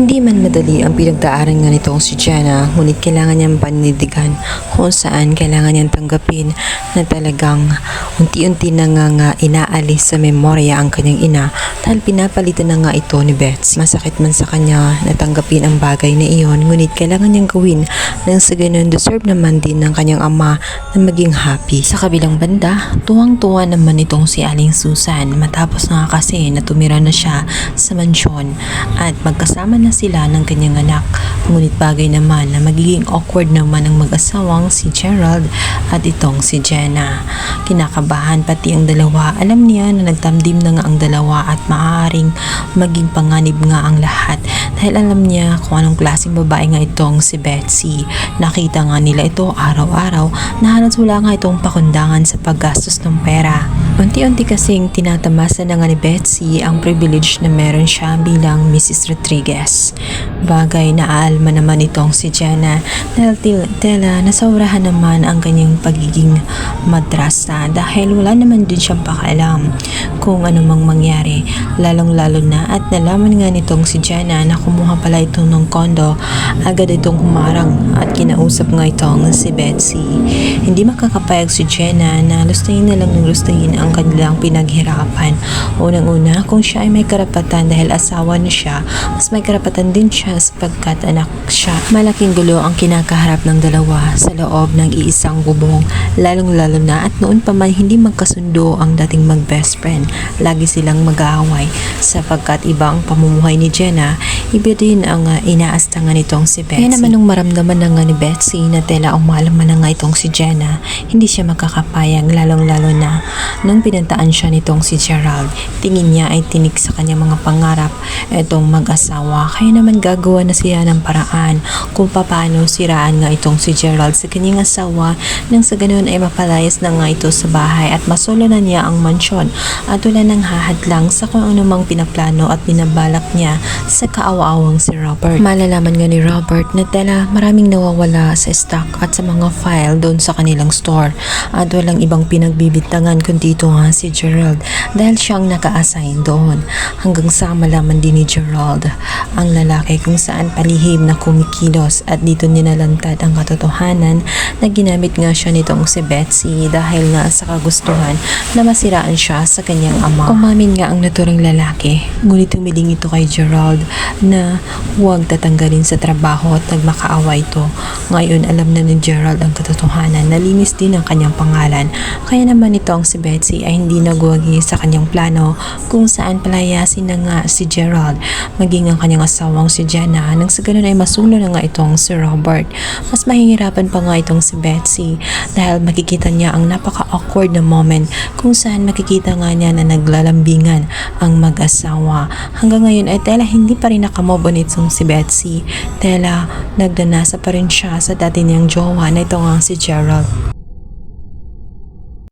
Hindi man madali ang pinagdaaran nga nitong si Jenna, ngunit kailangan niyang panindigan kung saan kailangan niyang tanggapin na talagang unti-unti na nga nga inaalis sa memorya ang kanyang ina dahil pinapalitan na nga ito ni Betsy. Masakit man sa kanya na tanggapin ang bagay na iyon, ngunit kailangan niyang gawin nang sa ganun deserve naman din ng kanyang ama na maging happy. Sa kabilang banda, tuwang-tuwa naman itong si Aling Susan matapos nga kasi na tumira na siya sa mansyon at magkasama na sila ng kanyang anak. Ngunit bagay naman na magiging awkward naman ang mag-asawang si Gerald at itong si Jenna. Kinakabahan pati ang dalawa. Alam niya na nagtamdim na nga ang dalawa at maaaring maging panganib nga ang lahat dahil alam niya kung anong klaseng babae nga itong si Betsy. Nakita nga nila ito araw-araw na halos wala nga itong pakundangan sa paggastos ng pera. Unti-unti kasing tinatamasa na nga ni Betsy ang privilege na meron siya bilang Mrs. Rodriguez. Bagay na aalma naman itong si Jenna dahil tela nasaurahan naman ang kanyang pagiging madrasa dahil wala naman din siyang pakialam kung ano mang mangyari lalong lalo na at nalaman nga nitong si Jenna na kumuha pala ito ng kondo agad itong humarang at kinausap nga itong si Betsy hindi makakapayag si Jenna na lustayin na lang ng lustayin ang kanilang pinaghirapan. Unang-una kung siya ay may karapatan dahil asawa na siya mas may karapatan din siya sapagkat anak siya. Malaking gulo ang kinakaharap ng dalawa sa loob ng iisang bubong lalong lalo na at noon pa man hindi magkasundo ang dating mag best friend. Lagi silang mag-aaway. Sapagkat iba ang pamumuhay ni Jenna iba din ang uh, inaastangan nitong si Betsy. kaya naman nung maramdaman na nga ni Betsy na tela ang malaman na nga itong si Jenna hindi siya makakapayag lalong lalo na nung pinantaan siya nitong si Gerald. Tingin niya ay tinik sa kanyang mga pangarap itong mag-asawa. Kaya naman gagawa na siya ng paraan kung paano siraan nga itong si Gerald sa kanyang asawa. Nang sa ganun ay mapalayas na nga ito sa bahay at masolo na niya ang mansyon. At wala nang hahadlang sa kung ano mang pinaplano at binabalak niya sa kaawa-awang si Robert. Malalaman nga ni Robert na tela maraming nawawala sa stock at sa mga file doon sa kanilang store at walang ibang pinagbibintangan kundi ito nga si Gerald dahil siyang naka-assign doon hanggang sa malaman din ni Gerald ang lalaki kung saan palihim na kumikilos at dito ninalantad ang katotohanan na ginamit nga siya nitong si Betsy dahil nga sa kagustuhan na masiraan siya sa kanyang ama. Umamin nga ang naturang lalaki ngunit humiling ito kay Gerald na huwag tatanggalin sa trabaho at nagmakaawa ito. Ngayon alam na ni Gerald ang katotohanan nalinis din ang kanyang pangalan kaya naman itong si Betsy ay hindi nagwagi sa kanyang plano kung saan palayasin na nga si Gerald maging ang kanyang asawang si Jenna nang sa ganun ay masulo na nga itong si Robert. Mas mahihirapan pa nga itong si Betsy dahil makikita niya ang napaka-awkward na moment kung saan makikita nga niya na naglalambingan ang mag-asawa. Hanggang ngayon ay tela hindi pa rin nakamove on si Betsy. Tela nagdanasa pa rin siya sa dati niyang jowa na ito nga si Gerald.